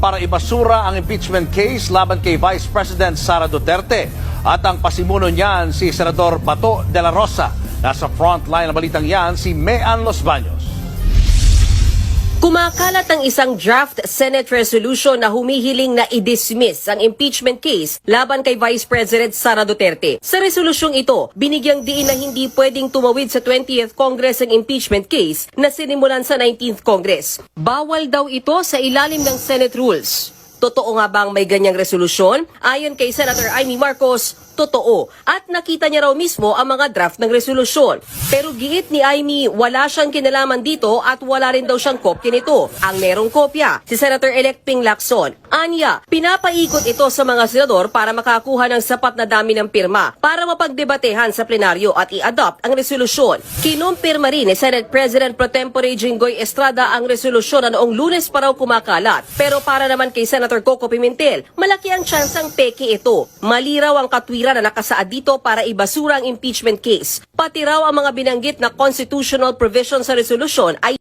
para ibasura ang impeachment case laban kay Vice President Sara Duterte. At ang pasimuno niyan si Senador Bato de la Rosa. Nasa front line ng balitang yan si Mean Los Baños. Kumakalat ang isang draft Senate resolution na humihiling na i-dismiss ang impeachment case laban kay Vice President Sara Duterte. Sa resolusyong ito, binigyang diin na hindi pwedeng tumawid sa 20th Congress ang impeachment case na sinimulan sa 19th Congress. Bawal daw ito sa ilalim ng Senate rules. Totoo nga bang may ganyang resolusyon? Ayon kay Senator Amy Marcos, totoo. At nakita niya raw mismo ang mga draft ng resolusyon. Pero giit ni Amy, wala siyang kinalaman dito at wala rin daw siyang kopya nito. Ang merong kopya, si Senator-elect Ping Lacson. Anya, pinapaikot ito sa mga senador para makakuha ng sapat na dami ng pirma para mapagdebatehan sa plenaryo at i-adopt ang resolusyon. Kinumpirma rin ni Senate President Pro Tempore Jinggoy Estrada ang resolusyon na noong lunes pa raw kumakalat. Pero para naman kay Senator Coco Pimentel, malaki ang tsansang peke ito. Mali raw ang katwiran na nakasaad dito para ibasura ang impeachment case. Pati raw ang mga binanggit na constitutional provision sa resolusyon ay